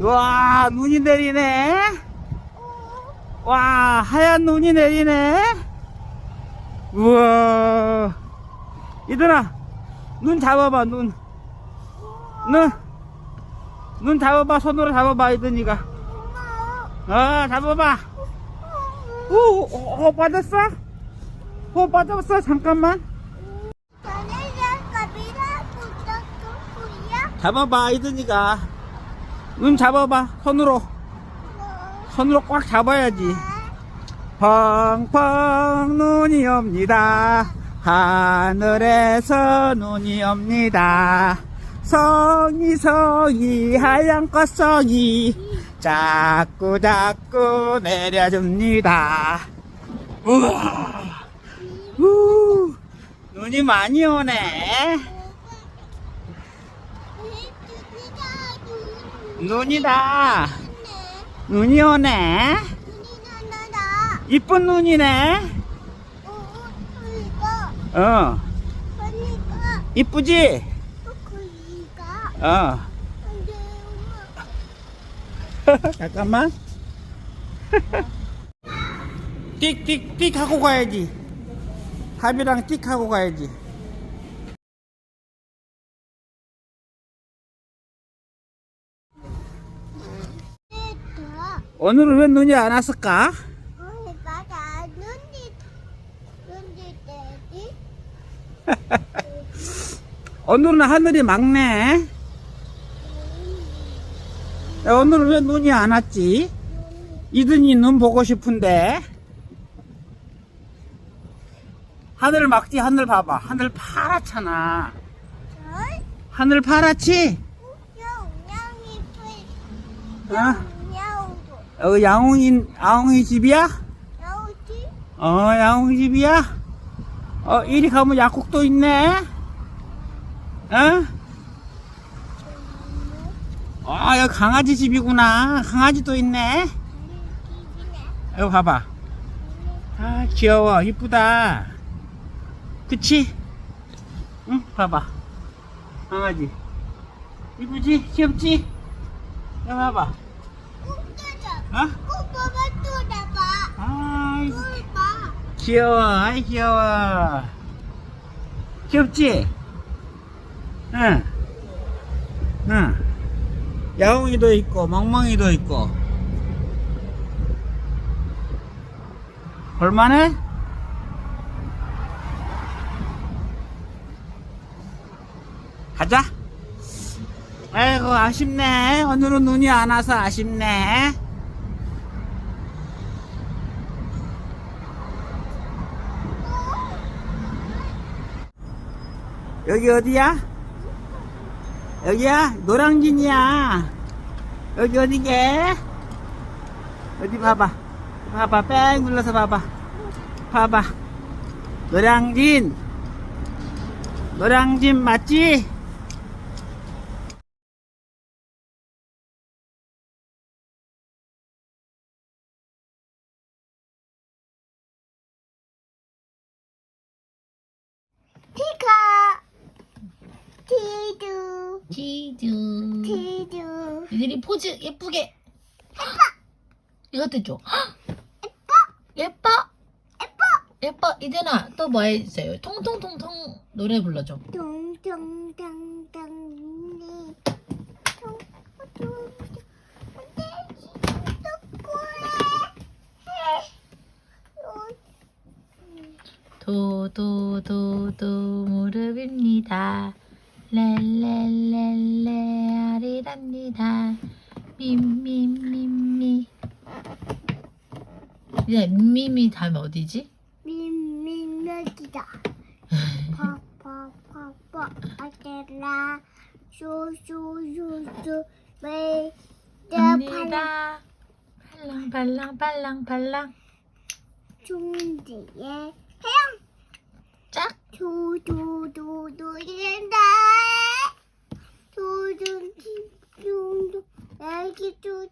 와, 눈이 내리네. 와, 하얀 눈이 내리네. 우와. 얘들아, 눈 잡아봐, 눈. 눈. 눈 잡아봐, 손으로 잡아봐, 이든이가. 어, 잡아봐. 오, 오, 오, 빠졌어? 오, 빠졌어? 잠깐만. 잡아봐, 이든이가. 눈 잡아봐, 손으로. 손으로 꽉 잡아야지. 펑펑 눈이 옵니다. 하늘에서 눈이 옵니다. 성이 성이 하얀 꽃송이 자꾸 자꾸 내려줍니다. 우와, 우, 눈이 많이 오네. 눈이다. 눈이 오네. 이쁜 눈이네. 어, 이쁘지? 어. 잠깐만. 띡띡띡 하고 가야지. 합이랑 띡 하고 가야지. 오늘은 왜 눈이 안 왔을까? 오늘은 하늘이 맑네. 야, 오늘은 왜 눈이 안 왔지? 이든이 눈 보고 싶은데. 하늘 막지, 하늘 봐봐. 하늘 파랗잖아. 하늘 파랗지? 어? 어, 양웅이, 양웅이 집이야? 어, 양웅이 집이야? 어, 이리 가면 약국도 있네? 어? 아, 여기 강아지 집이구나. 강아지도 있네. 여기 봐봐. 아, 귀여워. 이쁘다. 그치? 응, 봐봐. 강아지. 이쁘지? 귀엽지? 여기 봐봐. 어? 아이, 귀여워. 아이, 귀여워. 귀엽지? 응. 응. 야옹이도 있고, 멍멍이도 있고. 볼만해? 가자. 아이고, 아쉽네. 오늘은 눈이 안 와서 아쉽네. 여기 어디야? 여기야? 노량진이야. 여기 어디게? 어디 봐봐. 봐봐. 뺑 눌러서 봐봐. 봐봐. 노량진. 노량진 맞지? 티두 치즈. 티두 이들이 포즈 예쁘게. 예뻐. 이것도 줘. 예뻐. 예뻐. 예뻐. 예뻐. 이들아 또뭐 해주세요. 통통통통 노래 불러줘. 동동당당니 도도도도 무릎입니다. 렐렐렐레 아리랍니다. 미미미미. 이제 미미 다음에 어디지? 민민여기다 파파파파 아테라 쇼쇼쇼쇼 왜 갑니다. 발랑 발랑 발랑 발랑. 중지에 해양 짝. 두두두두 이른다 두두두두 애기 두